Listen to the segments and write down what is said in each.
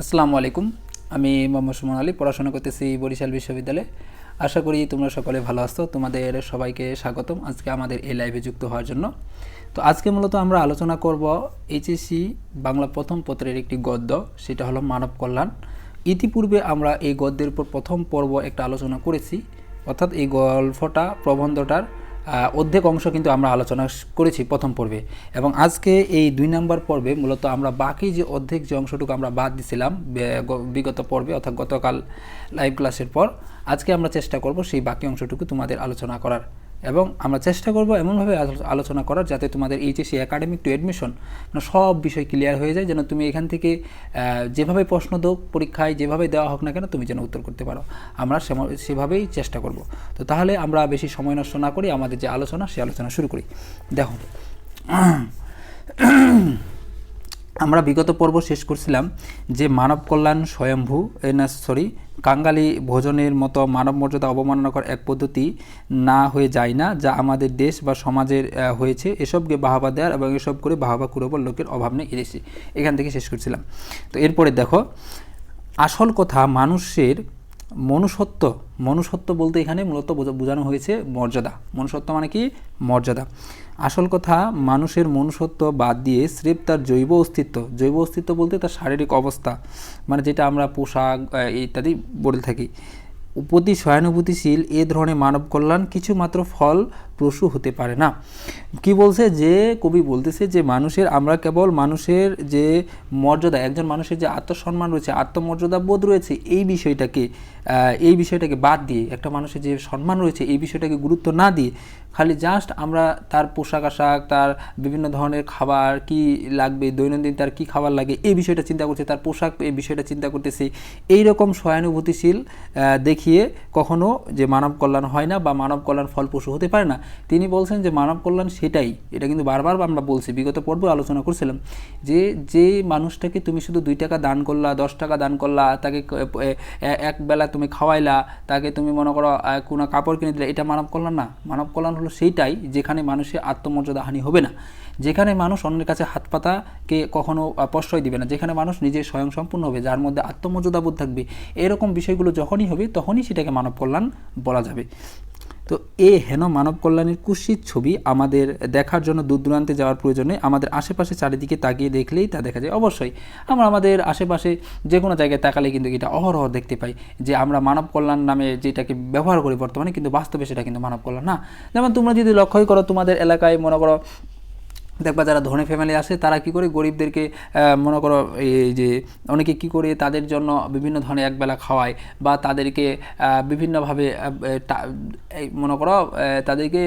আসসালামু আলাইকুম। আমি মোহাম্মদ সুমন আলী, পড়াশোনা করতেছি বরিশাল বিশ্ববিদ্যালয়ে। আশা করি তোমরা সকলে ভালো আছো। তোমাদের সবাইকে স্বাগতম আজকে আমাদের এই লাইভে যুক্ত হওয়ার জন্য। তো আজকে মূলত আমরা আলোচনা করব এইচএসসি বাংলা প্রথম পত্রের একটি গদ্য, সেটা হলো মানব কল্যাণ। ইতিপূর্বে আমরা এই গদ্যের উপর প্রথম পর্ব একটা আলোচনা করেছি, অর্থাৎ এই গল্পটা প্রবন্ধটার অর্ধেক অংশ কিন্তু আমরা আলোচনা করেছি প্রথম পর্বে। এবং আজকে এই দুই নম্বর পর্বে মূলত আমরা বাকি যে অর্ধেক যে অংশটুকু আমরা বাদ দিছিলাম বিগত পর্বে অর্থাৎ গতকাল লাইভ ক্লাসের পর, আজকে আমরা চেষ্টা করব সেই বাকি অংশটুকু তোমাদের আলোচনা করার। এবং আমরা চেষ্টা করব এমনভাবে আলো- আলোচনা করার যাতে তোমাদের এইচএসসি একাডেমিক টু অ্যাডমিশন সব বিষয় ক্লিয়ার হয়ে যায়, যেন তুমি এখান থেকে যেভাবে প্রশ্ন দোক পরীক্ষায় যেভাবে দেওয়া হোক না কেন, তুমি যেন উত্তর করতে পারো। আমরা সেভাবেই চেষ্টা করব। তো তাহলে আমরা বেশি সময় নষ্ট না করি আমাদের যে আলোচনা সে আলোচনা শুরু করি। দেখো আমরা বিগত পর্ব শেষ করছিলাম যে মানব কল্যাণ স্বয়ম্ভু না সরি কাঙ্গালি ভোজনের মতো মানব মর্যাদা অবমাননাকর এক পদ্ধতি না হয়ে যায় না, যা আমাদের দেশ বা সমাজের হয়েছে। এসবকে বাহাবা দেওয়ার এবং এসব করে বাহাবা কুরবর লোকের অভাব নেই, এদেশে। এখান থেকে শেষ করছিলাম। তো এরপরে দেখো, আসল কথা মানুষের মনুষ্যত্ব মনুষ্যত্ব বলতে এখানে মূলত বোঝানো হয়েছে মর্যাদা। মনুষ্যত্ব মানে কি? মর্যাদা। আসল কথা, মানুষের মনুষ্যত্ব বাদ দিয়ে স্রেফ তার জৈব অস্তিত্ব জৈব অস্তিত্ব বলতে তার শারীরিক অবস্থা মানে যেটা আমরা পোশাক ইত্যাদি বলে থাকি। প্রতি সহানুভূতিশীল এ ধরনের মানব কল্যাণ কিছু মাত্র ফল প্রসূ হতে পারে না। কি বলছে? যে কবি বলতেছে যে মানুষের, আমরা কেবল মানুষের যে মর্যাদা, একজন মানুষের যে আত্মসম্মান রয়েছে আত্মমর্যাদা বোধ রয়েছে, এই বিষয়টাকে এই বিষয়টাকে বাদ দিয়ে, একটা মানুষের যে সম্মান রয়েছে, এই বিষয়টাকে গুরুত্ব না দিয়ে, খালি জাস্ট আমরা তার পোশাক আশাক, তার বিভিন্ন ধরনের খাবার, কি লাগবে, দৈনন্দিন তার কি খাবার লাগে, এই বিষয়টা চিন্তা করছে, তার পোশাক এই বিষয়টা চিন্তা করতেছে। এই রকম সহানুভূতিশীল দেখিয়ে কখনো যে মানব কল্যাণ হয় না বা মানব কল্যাণ ফলপ্রসূ হতে পারে না। তিনি বলছেন যে মানব কল্যাণ সেটাই। এটা কিন্তু বারবার আমরা বলছি, বিগত পর্বে আলোচনা করছিলাম যে যে মানুষটাকে তুমি শুধু দুই টাকা দান করলা, দশ টাকা দান করলা, তাকে এক বেলা তুমি খাওয়াইলা, তাকে তুমি মনে করো কোনো কাপড় কিনে দিলে, এটা মানব কল্যাণ না। মানব কল্যাণ হলো সেইটাই যেখানে মানুষের আত্মমর্যাদা হানি হবে না। যেখানে মানুষ অন্যের কাছে হাত পাতাকে কখনো প্রশ্রয় দিবে না। যেখানে মানুষ নিজে স্বয়ংসম্পূর্ণ হবে, যার মধ্যে আত্মমর্যাদাবোধ থাকবে, এরকম বিষয়গুলো যখনই হবে, তখনই সেটাকে মানব কল্যাণ বলা যাবে। তো এ হেন মানব কল্যাণের কুশির ছবি আমাদের দেখার জন্য দূর দূরান্তে যাওয়ার প্রয়োজনে আমাদের আশেপাশে চারিদিকে তাকিয়ে দেখলেই তা দেখা যায়। অবশ্যই আমরা আমাদের আশেপাশে যে কোনো জায়গায় তাকালে কিন্তু এটা অহরহ দেখতে পাই যে আমরা মানব কল্যাণ নামে যেটাকে ব্যবহার করি বর্তমানে, কিন্তু বাস্তবে সেটা কিন্তু মানব কল্যাণ না। যেমন তোমরা যদি লক্ষ্যই করো তোমাদের এলাকায় মনে করো দেখবা যারা ধনী ফ্যামিলি আসে তারা কি করে গরিবদেরকে মনে করো এই যে অনেকে কি করে তাদের জন্য বিভিন্ন ধরনের একবেলা খাওয়ায় বা তাদেরকে বিভিন্নভাবে মনে করো তাদেরকে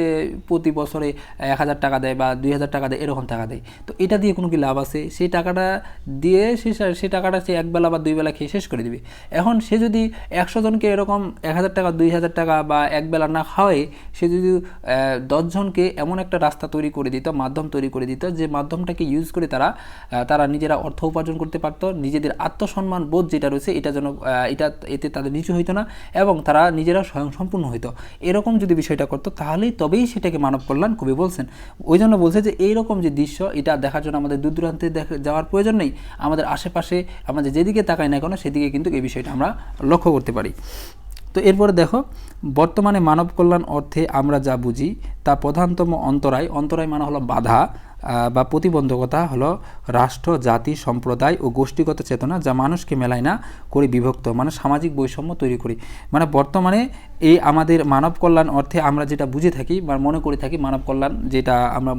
প্রতি বছরে এক হাজার টাকা দেয় বা দুই হাজার টাকা দেয়, এরকম টাকা দেয়। তো এটা দিয়ে কোনো কি লাভ আছে? সেই টাকাটা দিয়ে সে সেই টাকাটা সে একবেলা বা দুই বেলা খেয়ে শেষ করে দিবে। এখন সে যদি একশো জনকে এরকম এক হাজার টাকা, দুই হাজার টাকা বা একবেলা না খাওয়ায়, সে যদি দশজনকে এমন একটা রাস্তা তৈরি করে দিত, মাধ্যম তৈরি করে দিত, যে মাধ্যমটাকে ইউজ করে তারা তারা নিজেরা অর্থ উপার্জন করতে পারত, নিজেদের আত্মসম্মান বোধ যেটা রয়েছে এটা যেন এটা এতে তাদের নিচু হইতো না এবং তারা নিজেরা স্বয়ংসম্পূর্ণ হইতো। এরকম যদি বিষয়টা করতো, তাহলেই তবেই সেটাকে মানব কল্যাণ কবি বলছেন। ওই জন্য বলছে যে এইরকম যে দৃশ্য, এটা দেখার জন্য আমাদের দূর দূরান্তে যাওয়ার প্রয়োজন নেই। আমাদের আশেপাশে, আমাদের যেদিকে তাকাই না কেন, সেদিকে কিন্তু এই বিষয়টা আমরা লক্ষ্য করতে পারি। তো এরপরে দেখো, বর্তমানে মানব কল্যাণ অর্থে আমরা যা বুঝি, তা প্রধানতম অন্তরায় অন্তরায় মানে হলো বাধা বা প্রতিবন্ধকতা হলো রাষ্ট্র, জাতি, সম্প্রদায় ও গোষ্ঠীগত চেতনা যা মানুষকে মেলায় না করে বিভক্ত মানে সামাজিক বৈষম্য তৈরি করি। মানে বর্তমানে এই আমাদের মানব কল্যাণ অর্থে আমরা যেটা বুঝে থাকি বা মনে করে থাকি মানব কল্যাণ, যেটা আমরা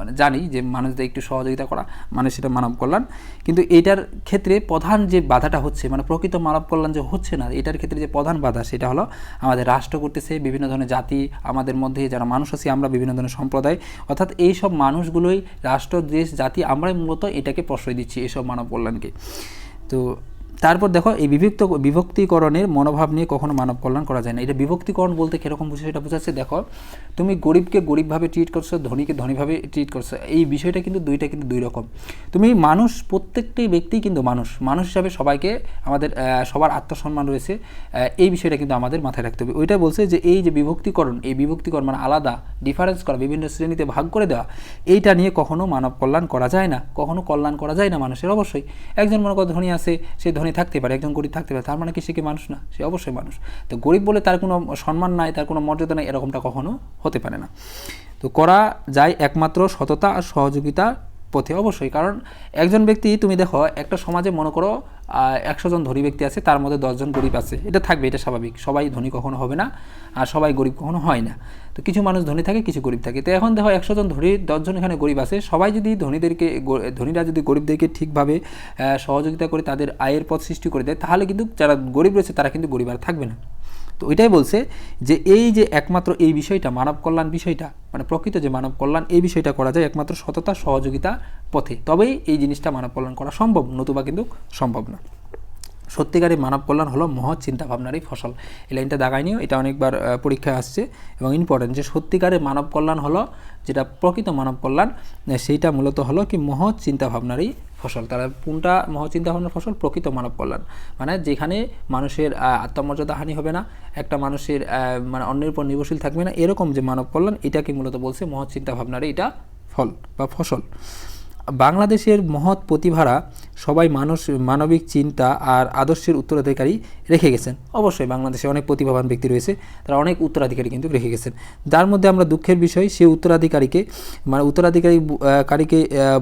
মানে জানি যে মানুষদের একটু সহযোগিতা করা মানে সেটা মানব কল্যাণ। কিন্তু এটার ক্ষেত্রে প্রধান যে বাধাটা হচ্ছে মানে প্রকৃত মানব কল্যাণ যে হচ্ছে না, এটার ক্ষেত্রে যে প্রধান বাধা সেটা হলো আমাদের রাষ্ট্র করতেছে, বিভিন্ন ধরনের জাতি আমাদের মধ্যে যারা মানুষ আছি আমরা বিভিন্ন ধরনের সম্প্রদায়। অর্থাৎ এই সব মানুষগুলোই রাষ্ট্র, দেশ, জাতি আমরাই মূলত এটাকে প্রশ্রয় দিচ্ছি এইসব মানব কল্যাণকে। তো তারপর দেখো এই বিভক্ত বিভক্তিকরণের মনোভাব নিয়ে কখনো মানব কল্যাণ করা যায় না। এটা বিভক্তিকরণ বলতে কীরকম বুঝে সেটা বোঝাচ্ছে, দেখো, তুমি গরিবকে গরিবভাবে ট্রিট করছ, ধনীকে ধনীভাবে ট্রিট করছ, এই বিষয়টা কিন্তু দুইটা কিন্তু দুই রকম। তুমি মানুষ, প্রত্যেকটি ব্যক্তি কিন্তু মানুষ। মানুষ হিসাবে সবাইকে আমাদের সবার আত্মসম্মান রয়েছে এই বিষয়টা কিন্তু আমাদের মাথায় রাখতে হবে। ওইটা বলছে যে এই যে বিভক্তিকরণ, এই বিভক্তিকরণ মানে আলাদা ডিফারেন্স করা, বিভিন্ন শ্রেণীতে ভাগ করে দেওয়া, এইটা নিয়ে কখনো মানব কল্যাণ করা যায় না। কখনো কল্যাণ করা যায় না মানুষের, অবশ্যই। একজন মনে করো ধনী আছে, সে ধনী থাকতে পারে, একজন গরিব থাকতে পারে, তার মানে কি সে কি মানুষ না? সে অবশ্যই মানুষ। তো গরিব বলে তার কোনো সম্মান নাই, তার কোনো মর্যাদা নাই, এরকমটা কখনো হতে পারে না। তো করা যায় একমাত্র সততা আর সহযোগিতা পথে, অবশ্যই। কারণ একজন ব্যক্তি, তুমি দেখো, একটা সমাজে মনে করো একশো জন ধনী ব্যক্তি আছে, তার মধ্যে দশজন গরিব আছে। এটা থাকবে, এটা স্বাভাবিক। সবাই ধনী কখনো হবে না, আর সবাই গরিব কখনো হয় না। তো কিছু মানুষ ধনী থাকে, কিছু গরিব থাকে। তো এখন দেখো, একশো জন ধনী দশজন এখানে গরিব আছে। সবাই যদি ধনীদেরকে ধনীরা যদি গরিবদেরকে ঠিকভাবে সহযোগিতা করে তাদের আয়ের পথ সৃষ্টি করে দেয়, তাহলে কিন্তু যারা গরিব রয়েছে, তারা কিন্তু গরিব আর থাকবে না। তো ওইটাই বলছে যে এই যে একমাত্র এই বিষয়টা, মানব কল্যাণ বিষয়টা মানে প্রকৃত যে মানব কল্যাণ, এই বিষয়টা করা যায় একমাত্র সততা, সহযোগিতা পথে। তবেই এই জিনিসটা মানব কল্যাণ করা সম্ভব, নতুবা কিন্তু সম্ভব না। সত্যিকারের মানব কল্যাণ হলো মহৎ চিন্তা ভাবনারই ফসল। এই লাইনটা দাগাই নিও, এটা অনেকবার পরীক্ষায় আসছে। এবং ইম্পর্টেন্ট যে সত্যিকারের মানব কল্যাণ হলো, যেটা প্রকৃত মানব কল্যাণ সেইটা মূলত হলো কি মহৎ চিন্তা ভাবনারই ফসল। তারা কোনটা চিন্তা ভাবনার ফসল? প্রকৃত মানব কল্যাণ। মানে যেখানে মানুষের আত্মমর্যাদা হানি হবে না, একটা মানুষের মানে অন্যের উপর নির্ভরশীল থাকবে না, এরকম যে মানব কল্যাণ, এটাকে মূলত বলছে মহৎ চিন্তা ভাবনারই এটা ফল বা ফসল। বাংলাদেশের মহৎ প্রতিভারা সবাই মানুষ, মানবিক চিন্তা আর আদর্শের উত্তরাধিকারী রেখে গেছেন। অবশ্যই বাংলাদেশে অনেক প্রতিভাবান ব্যক্তি রয়েছে, তারা অনেক উত্তরাধিকারী কিন্তু রেখে গেছেন। যার মধ্যে আমরা দুঃখের বিষয়, সেই উত্তরাধিকারীকে মানে উত্তরাধিকারী কারীকে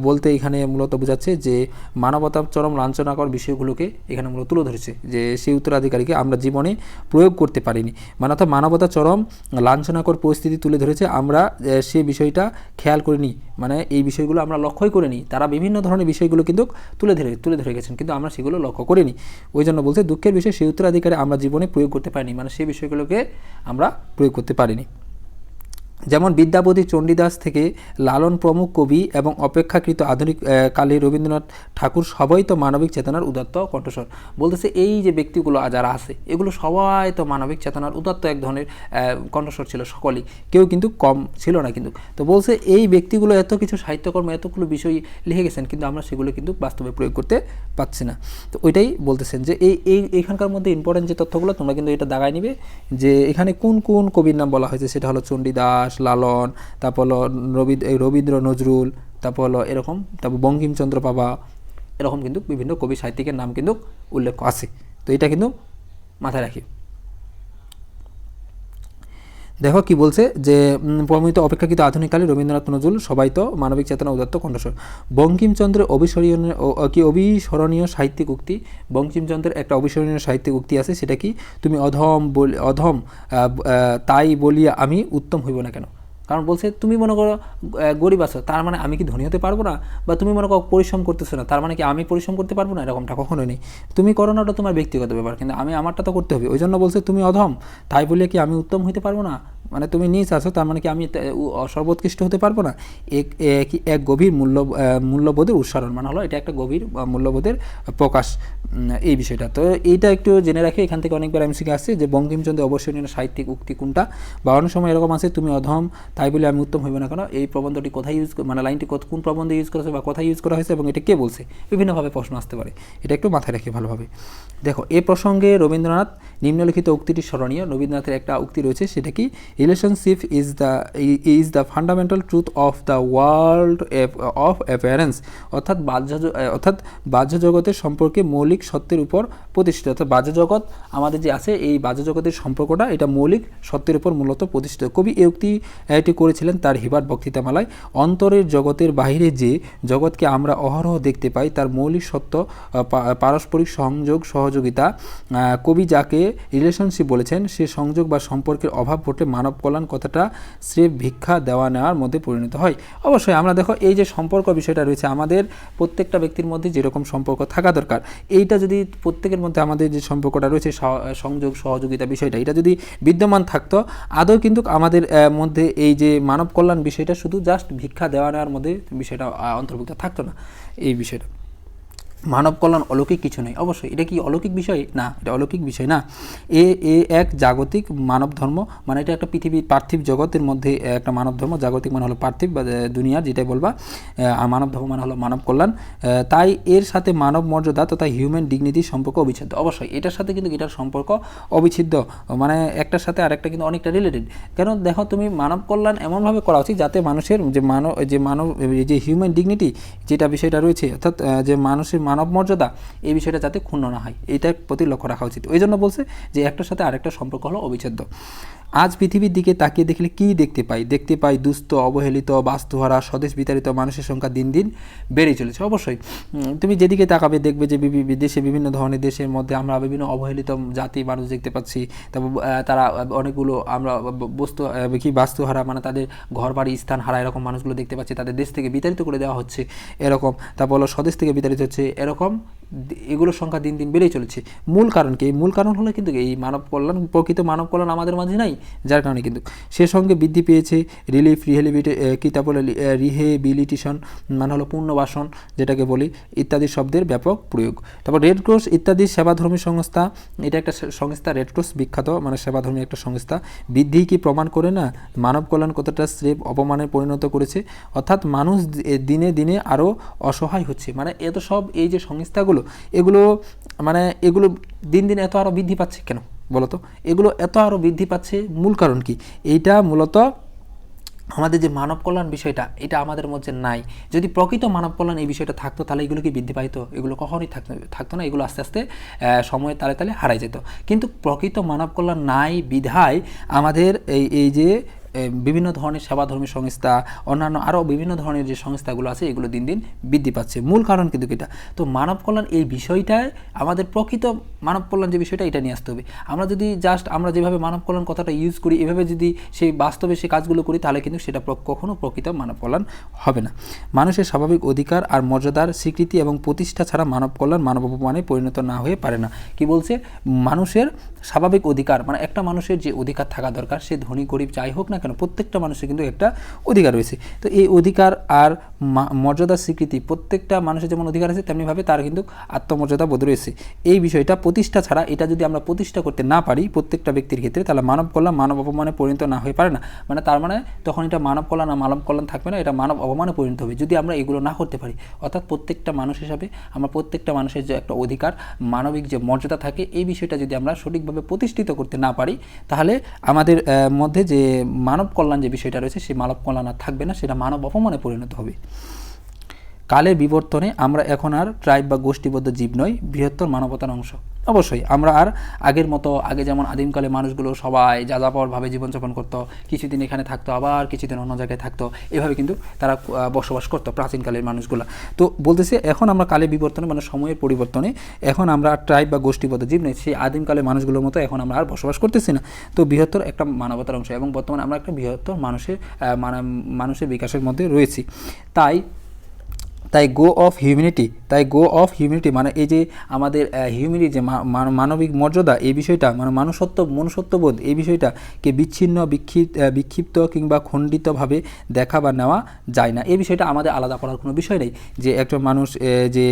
বলতে এখানে মূলত বোঝাচ্ছে যে মানবতার চরম লাঞ্ছনাকর বিষয়গুলোকে এখানে মূলত তুলে ধরেছে যে সেই উত্তরাধিকারীকে আমরা জীবনে প্রয়োগ করতে পারিনি। মানে অর্থাৎ মানবতা চরম লাঞ্ছনাকর পরিস্থিতি তুলে ধরেছে, আমরা সে বিষয়টা খেয়াল করিনি। মানে এই বিষয়গুলো আমরা লক্ষ্যই করিনি। তারা বিভিন্ন ধরনের বিষয়গুলো কিন্তু তুলে ধরে তুলে ধরে গেছেন, কিন্তু আমরা সেগুলো লক্ষ্য করিনি। ওই জন্য বলছে দুঃখের বিষয়, সেই উত্তরাধিকারে আমরা জীবনে প্রয়োগ করতে পারিনি। মানে সেই বিষয়গুলোকে আমরা প্রয়োগ করতে পারিনি। যেমন বিদ্যাপতি চণ্ডীদাস থেকে লালন প্রমুখ কবি এবং অপেক্ষাকৃত আধুনিক কালে রবীন্দ্রনাথ ঠাকুর সবাই তো মানবিক চেতনার উদাত্ত কণ্ঠস্বর। বলতেছে এই যে ব্যক্তিগুলো যারা আছে, এগুলো সবাই তো মানবিক চেতনার উদাত্ত এক ধরনের কণ্ঠস্বর ছিল সকলেই। কেউ কিন্তু কম ছিল না কিন্তু। তো বলছে এই ব্যক্তিগুলো এত কিছু সাহিত্যকর্ম, এতগুলো বিষয় লিখে গেছেন কিন্তু আমরা সেগুলো কিন্তু বাস্তবে প্রয়োগ করতে পারছি না। তো ওইটাই বলতেছেন যে এই এই এইখানকার মধ্যে ইম্পর্টেন্ট যে তথ্যগুলো, তোমরা কিন্তু এটা দাগায় নিবে যে এখানে কোন কোন কবির নাম বলা হয়েছে, সেটা হলো চণ্ডীদাস লালন, তারপর হলো রবীন্দ্র নজরুল, তারপর হলো এরকম, তারপর বঙ্কিমচন্দ্র বাবা, এরকম কিন্তু বিভিন্ন কবি সাহিত্যিকের নাম কিন্তু উল্লেখ আছে। তো এটা কিন্তু মাথায় রাখি দেখো কি বলছে যে প্রমিত অপেক্ষাকৃত আধুনিককালে রবীন্দ্রনাথ নজরুল, সবাই তো মানবিক চেতনা উদাত্ত কণ্ঠস্বর। বঙ্কিমচন্দ্রের অবিস্মরণীয় কি অবিস্মরণীয় সাহিত্যিক উক্তি? বঙ্কিমচন্দ্রের একটা অবিস্মরণীয় সাহিত্যিক উক্তি আছে, সেটা কি? তুমি অধম বলি, অধম তাই বলিয়া আমি উত্তম হইব না কেন? কারণ বলছে, তুমি মনে করো গরিব আছো, তার মানে আমি কি ধনী হতে পারব না? বা তুমি মনে করো পরিশ্রম করতেছো না, তার মানে কি আমি পরিশ্রম করতে পারব না? এরকমটা কখনোই নেই। তুমি করো না, ওটা তোমার ব্যক্তিগত ব্যাপার, কিন্তু আমি আমারটা তো করতে হবে। ওই জন্য বলছে, তুমি অধম, তাই বলে কি আমি উত্তম হতে পারব না? মানে তুমি নিজ আছো, তার মানে কি আমি সর্বোৎকৃষ্ট হতে পারব না? এক এক গভীর মূল্য মূল্যবোধের উচ্চারণ মানে হলো এটা একটা গভীর মূল্যবোধের প্রকাশ এই বিষয়টা। তো এইটা একটু জেনে রাখে, এখান থেকে অনেকবার এমসিকে আসছে যে বঙ্কিমচন্দ্র অবশ্যই সাহিত্যিক উক্তি কোনটা? বা অনেক সময় এরকম আছে, তুমি অধম তাই বলে আমি উত্তম হইবে না। কেন? এই প্রবন্ধটি কোথায় ইউজ মানে লাইনটি কোন প্রবন্ধে ইউজ করা হয়েছে বা কোথায় ইউজ করা হয়েছে এবং এটা কে বলছে? বিভিন্নভাবে প্রশ্ন আসতে পারে। এটা একটু মাথায় রাখি ভালোভাবে। দেখো, এ প্রসঙ্গে রবীন্দ্রনাথ নিম্নলিখিত উক্তিটি স্মরণীয়। রবীন্দ্রনাথের একটা উক্তি রয়েছে, সেটা কি? Relationship is the is the fundamental truth of the world of appearance অর্থাৎ বাহ্য অর্থাৎ বাহ্য জগতের সম্পর্কে মৌলিক সত্যের উপর প্রতিষ্ঠিত। অর্থাৎ বাহ্য জগৎ আমাদের যে আছে, এই বাহ্য জগতের সম্পর্কটা এটা মৌলিক সত্যের উপর মূলত প্রতিষ্ঠিত। কবি এই উক্তি এটি করেছিলেন তার হিবার বক্তৃতামালায় অন্তরের জগতের বাইরে যে জগৎকে আমরা অহরহ দেখতে পাই, তার মৌলিক সত্য পারস্পরিক সংযোগ সহযোগিতা কবি যাকে রিলেশনশিপ বলেছেন, সে সংযোগ বা সম্পর্কের অভাব ঘটে মানব কল্যাণ কথাটা স্রেফ ভিক্ষা দেওয়া নেওয়ার মধ্যে পরিণত হয়। অবশ্যই আমরা দেখো, এই যে সম্পর্ক বিষয়টা রয়েছে, আমাদের প্রত্যেকটা ব্যক্তির মধ্যে যেরকম সম্পর্ক থাকা দরকার, এইটা যদি প্রত্যেকের মধ্যে আমাদের যে সম্পর্কটা রয়েছে সংযোগ সহযোগিতা বিষয়টা, এটা যদি বিদ্যমান থাকতো, আদৌ কিন্তু আমাদের মধ্যে এই যে মানব কল্যাণ বিষয়টা শুধু জাস্ট ভিক্ষা দেওয়া নেওয়ার মধ্যে বিষয়টা অন্তর্ভুক্ত থাকতো না এই বিষয়টা। মানব কল্যাণ অলৌকিক কিছু নয়। অবশ্যই, এটা কি অলৌকিক বিষয়? না, এটা অলৌকিক বিষয় না। এ এ এক জাগতিক মানব ধর্ম মানে এটা একটা পৃথিবীর পার্থিব জগতের মধ্যে একটা মানব ধর্ম। জাগতিক মানে হলো পার্থিব, বা দুনিয়ার যেটাই বলবা আর মানব ধর্ম মানে হলো মানব কল্যাণ। তাই এর সাথে মানব মর্যাদা তথা হিউম্যান ডিগনিটির সম্পর্ক অবিচ্ছেদ্য। অবশ্যই, এটার সাথে কিন্তু এটার সম্পর্ক অবিচ্ছেদ্য। মানে একটার সাথে আরেকটা কিন্তু অনেকটা রিলেটেড কেন দেখো, তুমি মানব কল্যাণ এমনভাবে করা উচিত যাতে মানুষের যে মানব যে মানব, যে হিউম্যান ডিগনিটি যেটা বিষয়টা রয়েছে, অর্থাৎ যে মানুষের মানব মর্যাদা এই বিষয়টা যাতে ক্ষুণ্ণ না হয় এইটার প্রতি লক্ষ্য রাখা উচিত। ওই জন্য বলছে যে একটার সাথে আরেকটা সম্পর্ক হলো অবিচ্ছেদ্য। আজ পৃথিবীর দিকে তাকিয়ে দেখলে কি দেখতে পাই? দেখতে পাই দুস্থ, অবহেলিত, বাস্তুহারা, স্বদেশ বিতাড়িত মানুষের সংখ্যা দিন দিন বেড়েই চলেছে। অবশ্যই তুমি যেদিকে তাকাবে দেখবে যে বিদেশে বিভিন্ন ধরনের দেশের মধ্যে আমরা বিভিন্ন অবহেলিত জাতি, মানুষ দেখতে পাচ্ছি। তারপর তারা অনেকগুলো আমরা বস্তু কি বাস্তুহারা মানে তাদের ঘর বাড়ি স্থান, হারা, এরকম মানুষগুলো দেখতে পাচ্ছি। তাদের দেশ থেকে বিতাড়িত করে দেওয়া হচ্ছে, এরকম। তারপর হলো স্বদেশ থেকে বিতাড়িত হচ্ছে এরকম এগুলোর সংখ্যা দিন দিন বেড়েই চলেছে। মূল কারণ কি? মূল কারণ হলো কিন্তু এই মানব কল্যাণ, প্রকৃত মানব কল্যাণ আমাদের মাঝে নাই, যার কারণে কিন্তু। সে সঙ্গে বৃদ্ধি পেয়েছে রিলিফ রিহেলিবিটে কী বলে রিহেবিলিটেশন মানে হলো পুনর্বাসন, যেটাকে বলি, ইত্যাদি শব্দের ব্যাপক প্রয়োগ। তারপর রেড ক্রস ইত্যাদি সেবাধর্মী সংস্থা, এটা একটা সংস্থা রেড ক্রস বিখ্যাত মানে সেবাধর্মী একটা সংস্থা। বৃদ্ধি কি প্রমাণ করে না? মানব কল্যাণ কতটা স্রেফ অপমানে পরিণত করেছে? অর্থাৎ মানুষ দিনে দিনে আরও অসহায় হচ্ছে। মানে এত সব এই যে সংস্থাগুলো এগুলো মানে এগুলো দিন দিন এত আরও বৃদ্ধি পাচ্ছে কেন বলতো? এগুলো এত আরও বৃদ্ধি পাচ্ছে মূল কারণ কি? এইটা মূলত আমাদের যে মানব কল্যাণ বিষয়টা, এটা আমাদের মধ্যে নাই। যদি প্রকৃত মানব কল্যাণ এই বিষয়টা থাকতো, তাহলে এগুলো কি বৃদ্ধি পাইতো? এগুলো কখনোই থাকতো থাকতো না, এগুলো আস্তে আস্তে সময়ের তালে তালে হারাই যেত। কিন্তু প্রকৃত মানব কল্যাণ নাই বিধায় আমাদের এই এই যে বিভিন্ন ধরনের সেবাধর্মী সংস্থা, অন্যান্য আরও বিভিন্ন ধরনের যে সংস্থাগুলো আছে, এগুলো দিন দিন বৃদ্ধি পাচ্ছে। মূল কারণ কিন্তু এটা। তো মানব কল্যাণ এই বিষয়টায় আমাদের প্রকৃত মানব কল্যাণ যে বিষয়টা, এটা নিয়ে আসতে হবে। আমরা যদি জাস্ট আমরা যেভাবে মানব কল্যাণ কথাটা ইউজ করি, এভাবে যদি সেই বাস্তবে সেই কাজগুলো করি, তাহলে কিন্তু সেটা কখনো প্রকৃত মানব কল্যাণ হবে না। মানুষের স্বাভাবিক অধিকার আর মর্যাদার স্বীকৃতি এবং প্রতিষ্ঠা ছাড়া মানব কল্যাণ মানব অপমানে পরিণত না হয়ে পারে না। কি বলছে? মানুষের স্বাভাবিক অধিকার মানে একটা মানুষের যে অধিকার থাকা দরকার, সে ধনী, গরিব, যাই হোক না কেন প্রত্যেকটা মানুষের কিন্তু একটা অধিকার রয়েছে। তো এই অধিকার আর মর্যাদা স্বীকৃতি প্রত্যেকটা মানুষের যেমন অধিকার আছে তেমনিভাবে তার কিন্তু আত্মমর্যাদা বোধ রয়েছে। এই বিষয়টা প্রতিষ্ঠা ছাড়া এটা যদি আমরা প্রতিষ্ঠা করতে না পারি প্রত্যেকটা ব্যক্তির ক্ষেত্রে, তাহলে মানব কল্যাণ মানব অপমানে পরিণত না হয়ে পারে না। মানে তার মানে তখন এটা মানব কল্যাণ আর মানব কল্যাণ থাকবে না, এটা মানব অপমানে পরিণত হবে। যদি আমরা এগুলো না করতে পারি, অর্থাৎ প্রত্যেকটা মানুষ হিসাবে আমরা প্রত্যেকটা মানুষের যে একটা অধিকার, মানবিক যে মর্যাদা থাকে, এই বিষয়টা যদি আমরা সঠিকভাবে প্রতিষ্ঠিত করতে না পারি, তাহলে আমাদের মধ্যে যে মানব কল্যাণ যে বিষয়টা রয়েছে, সেই মানব কল্যাণ আর থাকবে না, সেটা মানব অপমানে পরিণত হবে। কালের বিবর্তনে আমরা এখন আর ট্রাইব বা গোষ্ঠীবদ্ধ জীব নই, বৃহত্তর মানবতার অংশ। অবশ্যই, আমরা আর আগের মতো, আগে যেমন আদিমকালে মানুষগুলো সবাই যাযাবরভাবে জীবনযাপন করতো, কিছুদিন এখানে থাকতো, আবার কিছুদিন অন্য জায়গায় থাকতো, এভাবে কিন্তু তারা বসবাস করতো প্রাচীনকালের মানুষগুলো। তো বলতেছে, এখন আমরা কালের বিবর্তনে মানে সময়ের পরিবর্তনে, এখন আমরা ট্রাইব বা গোষ্ঠীবদ্ধ জীব নেই, সেই আদিমকালের মানুষগুলোর মতো এখন আমরা আর বসবাস করতেছি না। তো বৃহত্তর একটা মানবতার অংশ, এবং বর্তমানে আমরা একটা বৃহত্তর মানুষের মানুষের বিকাশের মধ্যে রয়েছি। তাই তাই গো অফ হিউম্যানিটি তাই গো অফ হিউম্যানিটি মানে এই যে আমাদের হিউম্যানিটি যে মানবিক মর্যাদা, এই বিষয়টা মানে মানুষত্ব, মনুষ্যত্ববোধ, এই বিষয়টাকে বিচ্ছিন্ন, বিক্ষিপ্ত বিক্ষিপ্ত কিংবা খণ্ডিতভাবে দেখা বা নেওয়া যায় না। এই বিষয়টা আমাদের আলাদা করার কোনো বিষয় নেই যে একজন মানুষ যে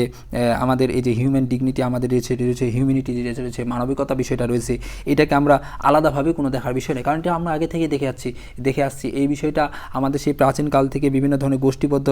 আমাদের এই যে হিউম্যান ডিগনিটি আমাদের রয়েছে রয়েছে হিউম্যানিটি যে রয়েছে, মানবিকতা বিষয়টা রয়েছে, এটাকে আমরা আলাদাভাবে কোনো দেখার বিষয় নেই। কারণ এটা আমরা আগে থেকে দেখে আসছি দেখে আসছি। এই বিষয়টা আমাদের সেই প্রাচীনকাল থেকে বিভিন্ন ধরনের গোষ্ঠীবদ্ধ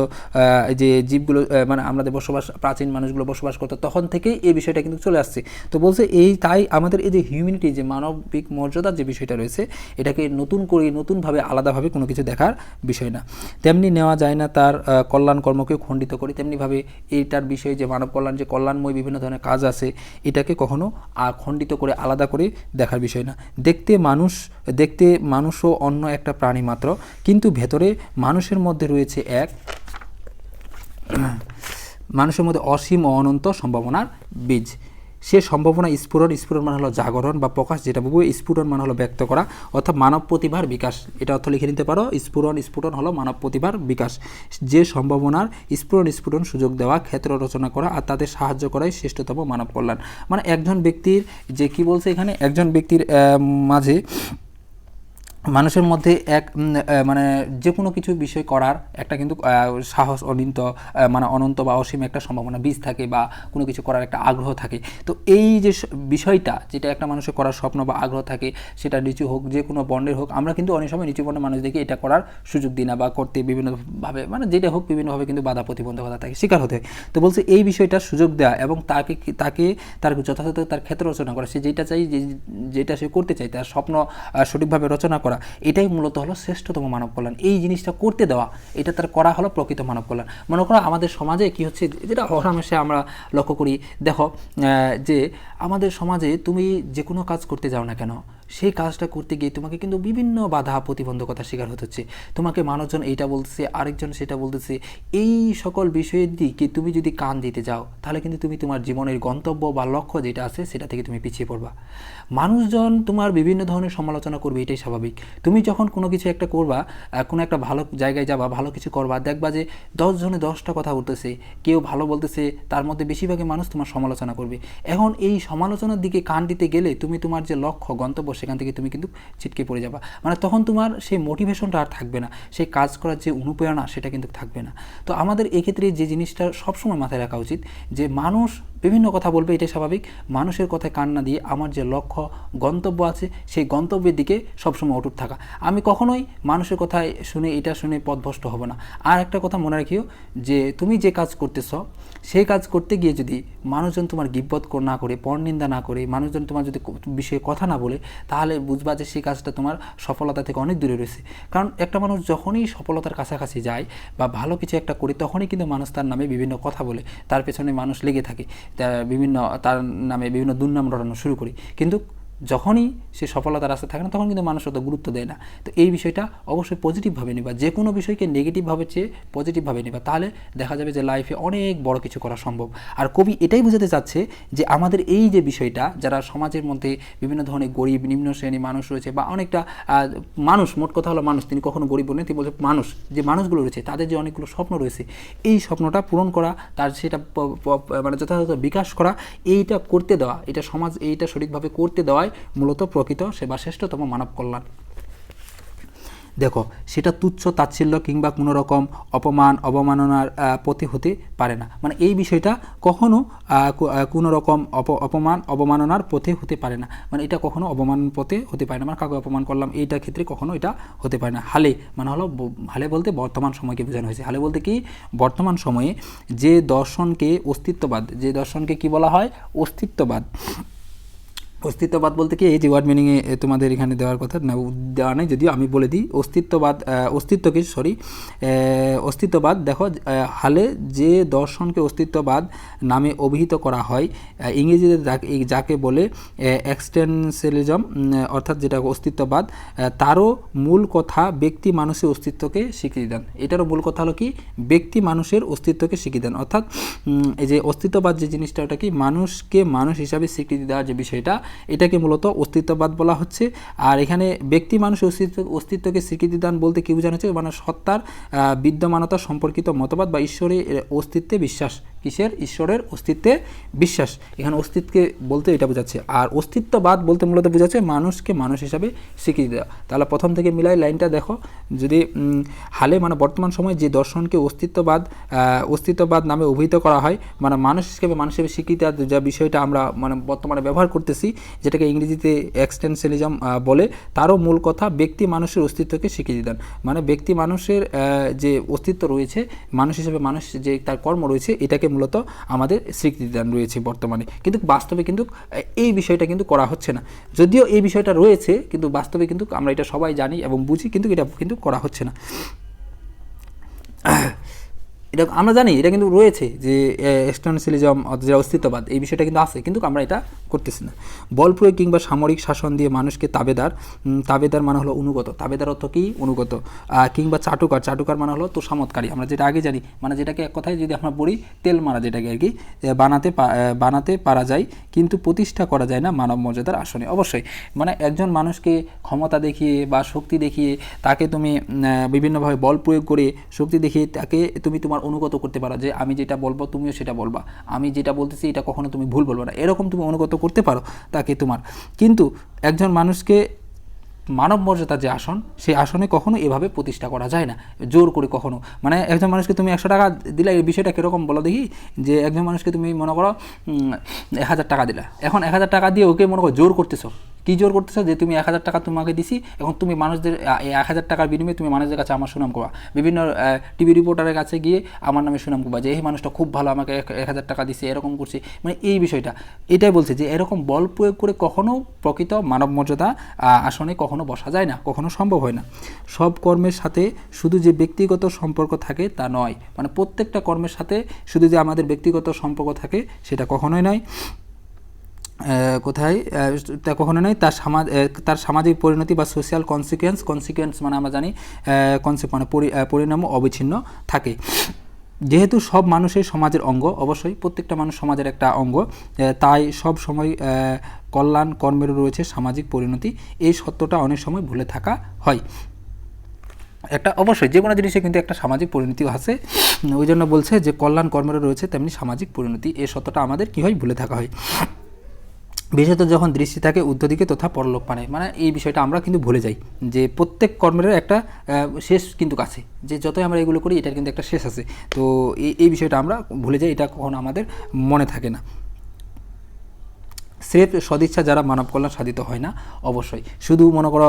যে জীবগুলো আহ, মানে আমাদের বসবাস প্রাচীন মানুষগুলো বসবাস করতো তখন থেকেই এই বিষয়টা কিন্তু চলে আসছে। তো বলছে এই তাই আমাদের এই যে হিউম্যানিটি যে মানবিক মর্যাদার যে বিষয়টা রয়েছে এটাকে নতুন করে নতুনভাবে আলাদাভাবে কোনো কিছু দেখার বিষয় না। তেমনি নেওয়া যায় না তার কল্যাণ কর্মকেও খণ্ডিত করে। তেমনিভাবে এইটার বিষয়ে যে মানব কল্যাণ যে কল্যাণময় বিভিন্ন ধরনের কাজ আছে এটাকে কখনো খণ্ডিত করে আলাদা করে দেখার বিষয় না। দেখতে মানুষ দেখতে মানুষও অন্য একটা প্রাণী মাত্র কিন্তু ভেতরে মানুষের মধ্যে রয়েছে এক মানুষের মধ্যে অসীম ও অনন্ত সম্ভাবনার বীজ। সে সম্ভাবনা স্ফুরণ স্ফুরণ মানে হলো জাগরণ বা প্রকাশ, যেটা বলব স্ফুরণ মানে হলো ব্যক্ত করা, অর্থাৎ মানব প্রতিভার বিকাশ। এটা অর্থ লিখে নিতে পারো, স্ফুরণ, স্ফুটন হলো মানব প্রতিভার বিকাশ। যে সম্ভাবনার স্ফুরণ, স্ফুটন সুযোগ দেওয়া, ক্ষেত্র রচনা করা আর তাদের সাহায্য করাই শ্রেষ্ঠতম মানব কল্যাণ। মানে একজন ব্যক্তির যে কি বলছে এখানে? একজন ব্যক্তির মাঝে মানুষের মধ্যে এক মানে যে কোনো কিছু বিষয় করার একটা কিন্তু সাহস অনিন্ত মানে অনন্ত বা অসীম একটা সম্ভাবনা, বীজ থাকে বা কোনো কিছু করার একটা আগ্রহ থাকে। তো এই যে বিষয়টা, যেটা একটা মানুষের করার স্বপ্ন বা আগ্রহ থাকে, সেটা নিচু হোক যে কোনো বর্ণের হোক, আমরা কিন্তু অনেক সময় নিচু বর্ণের মানুষদেরকে এটা করার সুযোগ দিই না বা করতে বিভিন্নভাবে মানে যেটা হোক বিভিন্নভাবে কিন্তু বাধা প্রতিবন্ধকতা থাকে, শিকার হতে হয়। তো বলছে এই বিষয়টা সুযোগ দেওয়া এবং তাকে তাকে তার যথাযথ তার ক্ষেত্র রচনা করা, সে যেটা চাই যেটা সে করতে চায়, তার স্বপ্ন সঠিকভাবে রচনা করা এটাই মূলত হলো শ্রেষ্ঠতম মানব কল্যাণ। এই জিনিসটা করতে দেওয়া, এটা তার করা হলো প্রকৃত মানব কল্যাণ। মনে করো আমাদের সমাজে কি হচ্ছে, যেটা হরহামেশে আমরা লক্ষ্য করি, দেখো যে আমাদের সমাজে তুমি যে কোনো কাজ করতে যাও না কেন, সেই কাজটা করতে গিয়ে তোমাকে কিন্তু বিভিন্ন বাধা প্রতিবন্ধকতার শিকার হতে হচ্ছে। তোমাকে মানুষজন এইটা বলতেছে, আরেকজন সেটা বলতেছে। এই সকল বিষয়ের দিকে তুমি যদি কান দিতে যাও, তাহলে কিন্তু তুমি তোমার জীবনের গন্তব্য বা লক্ষ্য যেটা আছে, সেটা থেকে তুমি পিছিয়ে পড়বা। মানুষজন তোমার বিভিন্ন ধরনের সমালোচনা করবে, এটাই স্বাভাবিক। তুমি যখন কোনো কিছু একটা করবা কোনো একটা ভালো জায়গায় যাবা, ভালো কিছু করবা, দেখবা যে দশজনে দশটা কথা বলতেছে, কেউ ভালো বলতেছে, তার মধ্যে বেশিরভাগই মানুষ তোমার সমালোচনা করবে। এখন এই সমালোচনার দিকে কান দিতে গেলে তুমি তোমার যে লক্ষ্য, গন্তব্য, সেখান থেকে তুমি কিন্তু ছিটকে পড়ে যাবা। মানে তখন তোমার সেই মোটিভেশনটা আর থাকবে না, সেই কাজ করার যে অনুপ্রেরণা, সেটা কিন্তু থাকবে না। তো আমাদের এক্ষেত্রে যে জিনিসটা সবসময় মাথায় রাখা উচিত, যে মানুষ বিভিন্ন কথা বলবে, এটাই স্বাভাবিক। মানুষের কথায় কান না দিয়ে আমার যে লক্ষ্য গন্তব্য আছে, সেই গন্তব্যের দিকে সবসময় অটুট থাকা। আমি কখনোই মানুষের কথায় শুনে, এটা শুনে পথভ্রষ্ট হব না। আর একটা কথা মনে রাখিও, যে তুমি যে কাজ করতেছ, সেই কাজ করতে গিয়ে যদি মানুষজন তোমার গিব্বত না করে, পরনিন্দা না করে, মানুষজন তোমার যদি বিষয়ে কথা না বলে, তাহলে বুঝবা যে সেই কাজটা তোমার সফলতা থেকে অনেক দূরে রয়েছে। কারণ একটা মানুষ যখনই সফলতার কাছাকাছি যায় বা ভালো কিছু একটা করে, তখনই কিন্তু মানুষ তার নামে বিভিন্ন কথা বলে। তার পেছনে মানুষ লেগে থাকে। বিভিন্ন, তার নামে বিভিন্ন দুর্নাম রটানো শুরু করে। কিন্তু যখনই সে সফলতার রাস্তা থাকে না, তখন কিন্তু মানুষ অত গুরুত্ব দেয় না। তো এই বিষয়টা অবশ্যই পজিটিভভাবে নিবা। যে কোনো বিষয়কে নেগেটিভভাবে চেয়ে পজিটিভভাবে নিবা। তাহলে দেখা যাবে যে লাইফে অনেক বড় কিছু করা সম্ভব। আর কবি এটাই বোঝাতে চাচ্ছে যে আমাদের এই যে বিষয়টা, যারা সমাজের মধ্যে বিভিন্ন ধরনের গরিব, নিম্ন শ্রেণি মানুষ রয়েছে বা অনেকটা মানুষ, মোট কথা হলো মানুষ, তিনি কখনো গরিব বলেন তিনি বলছে মানুষ, যে মানুষগুলো রয়েছে, তাদের যে অনেকগুলো স্বপ্ন রয়েছে, এই স্বপ্নটা পূরণ করা, তার সেটা মানে যথাযথ বিকাশ করা, এইটা করতে দেওয়া, এটা সমাজ, এইটা সঠিকভাবে করতে দেওয়াই মূলত প্রকৃত সেবা শ্রেষ্ঠতম মানব কল্যাণ। দেখো, সেটা তুচ্ছ, তাচ্ছিল্য কিংবা কোনো রকম অপমান, অবমাননার পথে হতে পারে না। মানে এই বিষয়টা কখনো কোনো রকম অপ, অপমান, অবমাননার পথে হতে পারে না। মানে এটা কখনো অবমান পথে হতে পারে না। মানে কাউকে অপমান করলাম, এইটার ক্ষেত্রে কখনো এটা হতে পারে না। হালে মানে হলো হালে বলতে বর্তমান সময়কে বোঝানো হয়েছে। হালে বলতে কি, বর্তমান সময়ে যে দর্শনকে অস্তিত্ববাদ, যে দর্শনকে কি বলা হয়? অস্তিত্ববাদ। অস্তিত্ববাদ বলতে কি, এই যে ওয়ার্ড মিনিংয়ে তোমাদের এখানে দেওয়ার কথা, না দেওয়া নেই, যদিও আমি বলে দিই, অস্তিত্ববাদ অস্তিত্বকে সরি অস্তিত্ববাদ, দেখো হালে যে দর্শনকে অস্তিত্ববাদ নামে অভিহিত করা হয় ইংরেজিতে যাকে বলে এক্সটেনশিয়ালিজম অর্থাৎ যেটা অস্তিত্ববাদ তারও মূল কথা ব্যক্তি মানুষের অস্তিত্বকে স্বীকৃতি দেন। এটারও মূল কথা হলো কি, ব্যক্তি মানুষের অস্তিত্বকে স্বীকৃতি দেন। অর্থাৎ এই যে অস্তিত্ববাদ যে জিনিসটা, ওটা কি, মানুষকে মানুষ হিসাবে স্বীকৃতি দেওয়ার যে বিষয়টা এটাকে মূলত অস্তিত্ববাদ বলা হচ্ছে। আর এখানে ব্যক্তি মানুষের অস্তিত্ব, অস্তিত্বকে স্বীকৃতি দান বলতে কী বোঝানো হচ্ছে? মানে সত্তার বিদ্যমানতা সম্পর্কিত মতবাদ বা ঈশ্বরের অস্তিত্বে বিশ্বাস। কিসের? ঈশ্বরের অস্তিত্বে বিশ্বাস। এখানে অস্তিত্বকে বলতে এটা বোঝাচ্ছে। আর অস্তিত্ববাদ বলতে মূলত বোঝাচ্ছে মানুষকে মানুষ হিসাবে স্বীকৃতি দেওয়া। তাহলে প্রথম থেকে মিলাই লাইনটা দেখো। যদি হালে মানে বর্তমান সময়ে যে দর্শনকে অস্তিত্ববাদ অস্তিত্ববাদ নামে অভিহিত করা হয় মানে মানুষ হিসেবে মানুষ হিসেবে স্বীকৃতি যা বিষয়টা আমরা মানে বর্তমানে ব্যবহার করতেছি, যেটাকে ইংরেজিতে এক্সটেনশিয়ালিজম বলে, তারও মূল কথা ব্যক্তি মানুষের অস্তিত্বকে স্বীকৃতি দেন। মানে ব্যক্তি মানুষের যে অস্তিত্ব রয়েছে, মানুষ হিসেবে মানুষ যে তার কর্ম রয়েছে, এটাকে মূলত আমাদের স্বীকৃতি দান রয়েছে বর্তমানে। কিন্তু বাস্তবে কিন্তু, এই বিষয়টা কিন্তু করা হচ্ছে না। যদিও এই বিষয়টা রয়েছে, কিন্তু বাস্তবে কিন্তু আমরা এটা সবাই জানি এবং বুঝি, কিন্তু এটা কিন্তু করা হচ্ছে না। এটা আমরা জানি, এটা কিন্তু রয়েছে যে এক্সটার্নসিলিজম যেটা অস্তিত্ববাদ, এই বিষয়টা কিন্তু আছে, কিন্তু আমরা এটা করতেছি না। বল প্রয়োগ কিংবা সামরিক শাসন দিয়ে মানুষকে তাবেদার তাবেদার মানে হলো অনুগত। তাবেদার অর্থ কি? অনুগত। কিংবা চাটুকার। চাটুকার মানে হলো তোষামতকারী। আমরা যেটা আগে জানি মানে যেটাকে এক কথায় যদি আমরা বলি, তেল মারা যেটাকে আর কি বানাতে বানাতে পারা যায়, কিন্তু প্রতিষ্ঠা করা যায় না মানব মর্যাদার আসনে। অবশ্যই মানে একজন মানুষকে ক্ষমতা দেখিয়ে বা শক্তি দেখিয়ে তাকে তুমি বিভিন্নভাবে বল প্রয়োগ করে শক্তি দেখিয়ে তাকে তুমি তোমার অনুগত করতে পারো যে, আমি যেটা বলব তুমিও সেটা বলবা। আমি যেটা বলতেছি এটা কখনো তুমি ভুল বলব না। এরকম তুমি অনুগত করতে পারো তাকে তোমার। কিন্তু একজন মানুষকে মানব মর্যাদার যে আসন, সেই আসনে কখনো এভাবে প্রতিষ্ঠা করা যায় না। জোর করে কখনো। মানে একজন মানুষকে তুমি একশো টাকা দিলে, এই বিষয়টা কীরকম বলো দেখি? যে একজন মানুষকে তুমি মনে করো এক হাজার টাকা দিলা। এখন এক হাজার টাকা দিয়ে ওকে মনে করো জোর করতেছো। কী জোর করতেছো যে তুমি এক হাজার টাকা তোমাকে দিছি এবং তুমি মানুষদের এক হাজার টাকার বিনিময়ে তুমি মানুষদের কাছে আমার সুনাম করবা। বিভিন্ন টিভি রিপোর্টারের কাছে গিয়ে আমার নামে সুনাম করবা যে, এই মানুষটা খুব ভালো, আমাকে এক হাজার টাকা দিছে, এরকম করছে। মানে এই বিষয়টা। এটাই বলছে যে, এরকম বল প্রয়োগ করে কখনো প্রকৃত মানব মর্যাদা আসনে কখনো বসা যায় না, কখনো সম্ভব হয় না। সব কর্মের সাথে শুধু যে ব্যক্তিগত সম্পর্ক থাকে তা নয়। মানে প্রত্যেকটা কর্মের সাথে শুধু যে আমাদের ব্যক্তিগত সম্পর্ক থাকে সেটা কখনোই নয়। কোথায়? তা কখনো নয়, তার সমাজ তার সামাজিক পরিণতি বা সোশ্যাল কনসিকুয়েন্স কনসিকুয়েন্স মানে আমরা জানি কনসেপ্ট মানে পরি- পরিণামও অবিচ্ছিন্ন থাকে। যেহেতু সব মানুষের সমাজের অঙ্গ, অবশ্যই প্রত্যেকটা মানুষ সমাজের একটা অঙ্গ তাই সব সময় কল্যাণ কর্মেরও রয়েছে সামাজিক পরিণতি, এই সত্যটা অনেক সময় ভুলে থাকা হয়। একটা অবশ্যই যে কোনো জিনিসে কিন্তু একটা সামাজিক পরিণতিও আছে। ওই জন্য বলছে যে কল্যাণ কর্মেরও রয়েছে তেমনি সামাজিক পরিণতি, এই সত্যটা আমাদের কী হয়? ভুলে থাকা হয়। বিশেষত যখন দৃষ্টি থাকে উদ্ধদিকে তথা পরলোক পানে মানে এই বিষয়টা আমরা কিন্তু ভুলে যাই যে প্রত্যেক কর্মের একটা শেষ কিন্তু কাছে যে যতই আমরা এগুলো করি, এটার কিন্তু একটা শেষ আছে। তো এই বিষয়টা আমরা ভুলে যাই, এটা কখনো আমাদের মনে থাকে না। স্রেফ সদিচ্ছা যারা মানব কল্যাণ সাধিত হয় না, অবশ্যই। শুধু মনে করো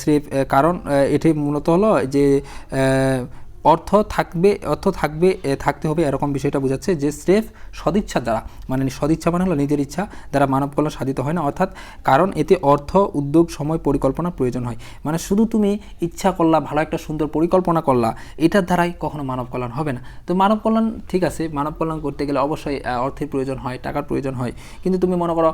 স্রেফ কারণ এটি মূলত হলো যে অর্থ থাকবে অর্থ থাকবে থাকতে হবে এরকম বিষয়টা বোঝাচ্ছে যে স্রেফ সদিচ্ছা দ্বারা মানে সদিচ্ছা মানে হলো নিজের ইচ্ছা দ্বারা মানব কল্যাণ সাধিত হয় না, অর্থাৎ কারণ এতে অর্থ, উদ্যোগ, সময় পরিকল্পনা প্রয়োজন হয়। মানে শুধু তুমি ইচ্ছা করলা, ভালো একটা সুন্দর পরিকল্পনা করলা, এটার দ্বারাই কখনো মানব কল্যাণ হবে না। তো মানব কল্যাণ ঠিক আছে, মানব কল্যাণ করতে গেলে অবশ্যই অর্থের প্রয়োজন হয়, টাকার প্রয়োজন হয়। কিন্তু তুমি মনে করো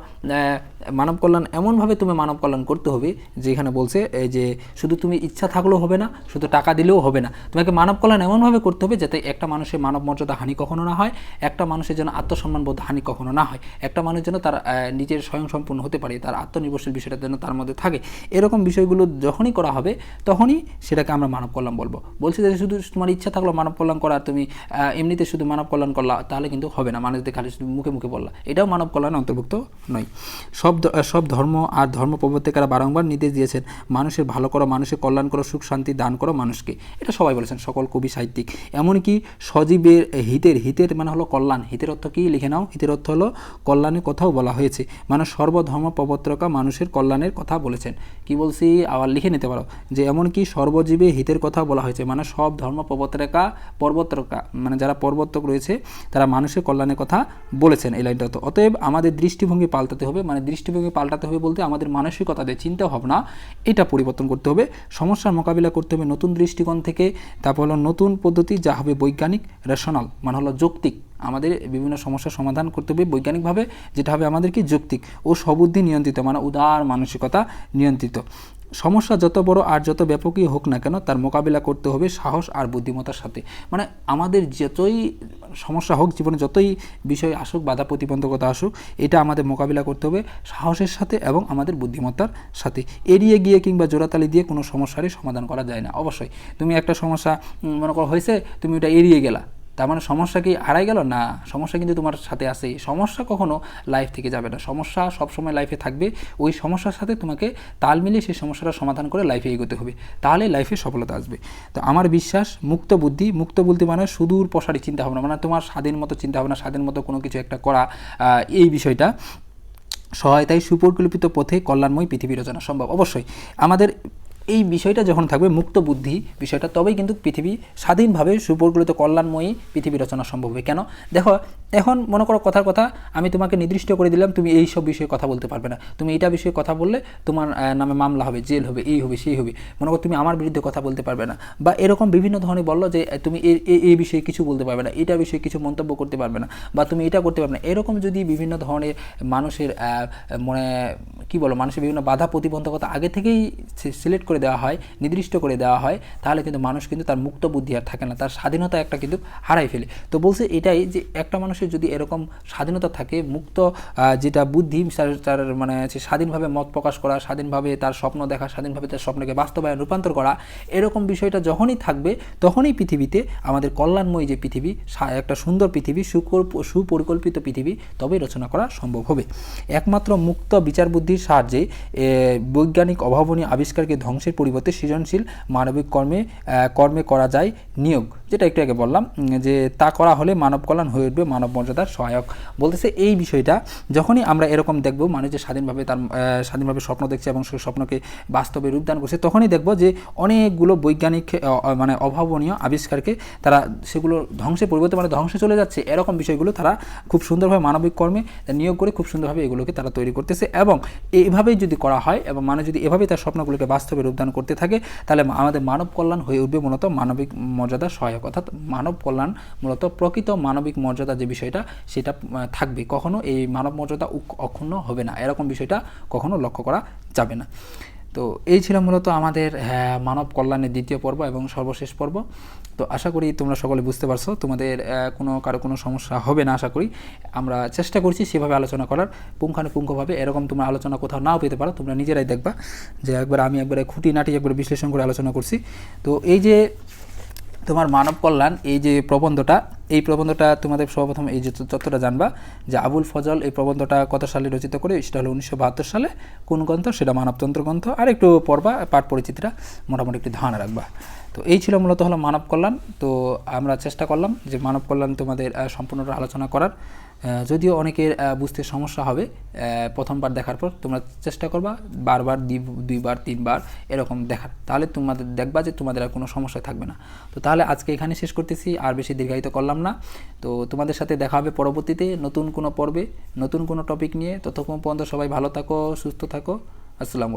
মানব কল্যাণ এমনভাবে তুমি মানব কল্যাণ করতে হবে, যেখানে বলছে যে শুধু তুমি ইচ্ছা থাকলেও হবে না, শুধু টাকা দিলেও হবে না। তোমাকে মানব কল্যাণ এমনভাবে করতে হবে যাতে একটা মানুষের মানব মর্যাদা হানি কখনো না হয়, একটা মানুষের যেন আত্মসম্মান বোধ হানি কখনো না হয়, একটা মানুষ যেন তার নিজের স্বয়ংসম্পূর্ণ হতে পারে, তার আত্মনির্ভরশীল বিষয়টা যেন তার মধ্যে থাকে। এরকম বিষয়গুলো যখনই করা হবে, তখনই সেটাকে আমরা মানব কল্যাণ বলব। বলছি যে শুধু তোমার ইচ্ছা থাকল মানব কল্যাণ করা, আর তুমি এমনিতে শুধু মানব কল্যাণ করলা, তাহলে কিন্তু হবে না। মানুষদের খালি শুধু মুখে মুখে বললা। এটাও মানব কল্যাণ অন্তর্ভুক্ত নয়। সব সব ধর্ম আর ধর্ম প্রবর্তকেরা বারংবার নির্দেশ দিয়েছেন, মানুষের ভালো করো, মানুষের কল্যাণ করো, সুখ শান্তি দান করো মানুষকে। এটা সবাই বলেছেন, সকল কবি সাহিত্যিক। এমনকি সজীবের হিতের হিতের মানে হলো কল্যাণ। হিতের অর্থ কি? লিখে নাও। হিতের অর্থ হলো কল্যাণের কথাও বলা হয়েছে। মানে সর্বধর্ম প্রবর্তকা মানুষের কল্যাণের কথা বলেছেন। কি বলছি? আবার লিখে নিতে পারো। যে এমনকি সর্বজীবে হিতের কথা বলা হয়েছে। মানে সব ধর্ম প্রবর্তকা পর্বতকা মানে যারা পর্বতক রয়েছে, তারা মানুষের কল্যাণের কথা বলেছেন এই লাইনটা। তো অতএব আমাদের দৃষ্টিভঙ্গি পাল্টাতে হবে। মানে দৃষ্টিভঙ্গি পাল্টাতে হবে বলতে আমাদের মানসিকতা যে চিন্তা ভাবনা, এটা পরিবর্তন করতে হবে। সমস্যার মোকাবিলা করতে হবে নতুন দৃষ্টিকোণ থেকে। তারপর হলো নতুন পদ্ধতি, যা হবে বৈজ্ঞানিক রেশনাল মানে হলো যৌক্তিক। আমাদের বিভিন্ন সমস্যার সমাধান করতে হবে বৈজ্ঞানিকভাবে, যেটা হবে আমাদেরকে যৌক্তিক ও সবুদ্ধি নিয়ন্ত্রিত মানে উদার মানসিকতা নিয়ন্ত্রিত। সমস্যা যত বড় আর যত ব্যাপকই হোক না কেন তার মোকাবিলা করতে হবে সাহস আর বুদ্ধিমত্তার সাথে। মানে আমাদের যতই সমস্যা হোক, জীবনে যতই বিষয় আসুক, বাধা প্রতিবন্ধকতা আসুক, এটা আমাদের মোকাবিলা করতে হবে সাহসের সাথে এবং আমাদের বুদ্ধিমত্তার সাথে। এড়িয়ে গিয়ে কিংবা জোড়াতালি দিয়ে কোনো সমস্যারই সমাধান করা যায় না। অবশ্যই, তুমি একটা সমস্যা মনে করো হয়েছে, তুমি ওটা এড়িয়ে গেলা। তার মানে সমস্যা কি হারাই গেল? না, সমস্যা কিন্তু তোমার সাথে আছেই। সমস্যা কখনো লাইফ থেকে যাবে না। সমস্যা সবসময় লাইফে থাকবে। ওই সমস্যার সাথে তোমাকে তাল মিলিয়ে সেই সমস্যাটা সমাধান করে লাইফে এগোতে হবে। তাহলে লাইফে সফলতা আসবে। তো আমার বিশ্বাস, মুক্ত বুদ্ধি, মুক্ত বলতে মানে সুদূর প্রসারী চিন্তা ভাবনা মানে তোমার স্বাধীন মতো চিন্তা ভাবনা স্বাধীন মতো কোনো কিছু একটা করা এই বিষয়টা। সহায়তায় সুপরিকল্পিত পথে কল্যাণময় পৃথিবী রচনা সম্ভব। অবশ্যই। আমাদের এই বিষয়টা যখন থাকবে, মুক্ত বুদ্ধি বিষয়টা, তবেই কিন্তু পৃথিবী স্বাধীনভাবে সুপরিকলিত কল্যাণময়ী পৃথিবী রচনা সম্ভব হবে। কেন? দেখো এখন মনে করো কথার কথা, আমি তোমাকে নির্দিষ্ট করে দিলাম, তুমি এই সব বিষয়ে কথা বলতে পারবে না। তুমি এটা বিষয়ে কথা বললে তোমার নামে মামলা হবে, জেল হবে, এই হবে, সেই হবে। মনে করো তুমি আমার বিরুদ্ধে কথা বলতে পারবে না। বা এরকম বিভিন্ন ধরনের বলল যে তুমি এই বিষয়ে কিছু বলতে পারবে না এটা বিষয়ে কিছু মন্তব্য করতে পারবে না, বা তুমি এটা করতে পারবে না। এরকম যদি বিভিন্ন ধরনের মানুষের মানে কি বলো মানুষের বিভিন্ন বাধা প্রতিবন্ধকতা আগে থেকেই সিলেক্ট করে দেওয়া হয়, নির্দিষ্ট করে দেওয়া হয়, তাহলে কিন্তু মানুষ কিন্তু তার মুক্ত বুদ্ধি আর থাকে না, তার স্বাধীনতা একটা কিন্তু হারাই ফেলে। তো বলছে এটাই যে, একটা মানুষের যদি এরকম স্বাধীনতা থাকে, মুক্ত যেটা বুদ্ধি তার- মানে হচ্ছে স্বাধীনভাবে মত প্রকাশ করা, স্বাধীনভাবে তার স্বপ্ন দেখা, স্বাধীনভাবে তার স্বপ্নকে বাস্তবায়ন, রূপান্তর করা, এরকম বিষয়টা যখনই থাকবে, তখনই পৃথিবীতে আমাদের কল্যাণময়ী যে পৃথিবী একটা সুন্দর পৃথিবী সুপরিকল্পিত পৃথিবী, তবেই রচনা করা সম্ভব হবে। একমাত্র মুক্ত বিচার বুদ্ধির সাহায্যে বৈজ্ঞানিক অভাবনীয় আবিষ্কারকে ধ্বংসের পরিবর্তে সৃজনশীল মানবিক কর্মে কর্মে করা যায়। নিয়োগ। যেটা একটু আগে বললাম যে তা করা হলে মানব কল্যাণ হয়ে উঠবে, মানব মর্যাদার সহায়ক। বলতেছে এই বিষয়টা, যখনই আমরা এরকম দেখব, মানুষ যে স্বাধীনভাবে তার স্বাধীনভাবে স্বপ্ন দেখছে এবং সেই স্বপ্নকে বাস্তবে রূপদান করছে, তখনই দেখব যে অনেকগুলো বৈজ্ঞানিক মানে অভাবনীয় আবিষ্কারকে তারা সেগুলো ধ্বংসের পরিবর্তে মানে ধ্বংসে চলে যাচ্ছে। এরকম বিষয়গুলো তারা খুব সুন্দরভাবে মানবিক কর্মে নিয়োগ করে খুব সুন্দরভাবে এগুলোকে তারা তৈরি করতেছে এবং এইভাবেই যদি করা হয় এবং মানুষ যদি এভাবেই তার স্বপ্নগুলোকে বাস্তবে রূপদান করতে থাকে, তাহলে আমাদের মানব কল্যাণ হয়ে উঠবে, মূলত মানবিক মর্যাদা সহায়ক। অর্থাৎ মানব কল্যাণ মূলত প্রকৃত মানবিক মর্যাদা যে বিষয়টা, সেটা থাকবে। কখনো এই মানব মর্যাদা অক্ষুণ্ণ হবে না। এরকম বিষয়টা কখনো লক্ষ্য করা যাবে না। তো এই ছিল মূলত আমাদের মানব কল্যাণের দ্বিতীয় পর্ব এবং সর্বশেষ পর্ব। তো আশা করি তোমরা সকলে বুঝতে পারছ। তোমাদের কোনো, কারও কোনো সমস্যা হবে না, আশা করি। আমরা চেষ্টা করছি সেভাবে আলোচনা করার। পুঙ্খানুপুঙ্খভাবে এরকম তোমরা আলোচনা কোথাও নাও পেতে পারো। তোমরা নিজেরাই দেখবা যে একবার আমি একবারে খুঁটিনাটি একবার বিশ্লেষণ করে আলোচনা করছি। তো এই যে তোমার মানব কল্যাণ, এই যে প্রবন্ধটা, এই প্রবন্ধটা তোমাদের সর্বপ্রথম এই যে তত্ত্বটা জানবা যে আবুল ফজল এই প্রবন্ধটা কত সালে রচিত করে, সেটা হলো উনিশশো বাহাত্তর সালে। কোন গ্রন্থ? সেটা মানবতন্ত্র গ্রন্থ। আর একটু পড়বা, পাঠ পরিচিতিটা মোটামুটি একটু ধারণা রাখবা। তো এই ছিল মূলত হলো মানব কল্যাণ। তো আমরা চেষ্টা করলাম যে মানব কল্যাণ তোমাদের সম্পূর্ণটা আলোচনা করার। যদিও অনেকের বুঝতে সমস্যা হবে প্রথমবার দেখার পর তোমরা চেষ্টা করবা, বারবার দুইবার, তিনবার এরকম দেখার। তাহলে তোমাদের দেখবা যে তোমাদের আর কোনো সমস্যা থাকবে না। তো তাহলে আজকে এখানে শেষ করতেছি, আর বেশি দীর্ঘায়িত করলাম না। তো তোমাদের সাথে দেখা হবে পরবর্তীতে নতুন কোনো পর্বে, নতুন কোনো টপিক নিয়ে। ততক্ষণ পর্যন্ত সবাই ভালো থাকো, সুস্থ থাকো। আসসালামু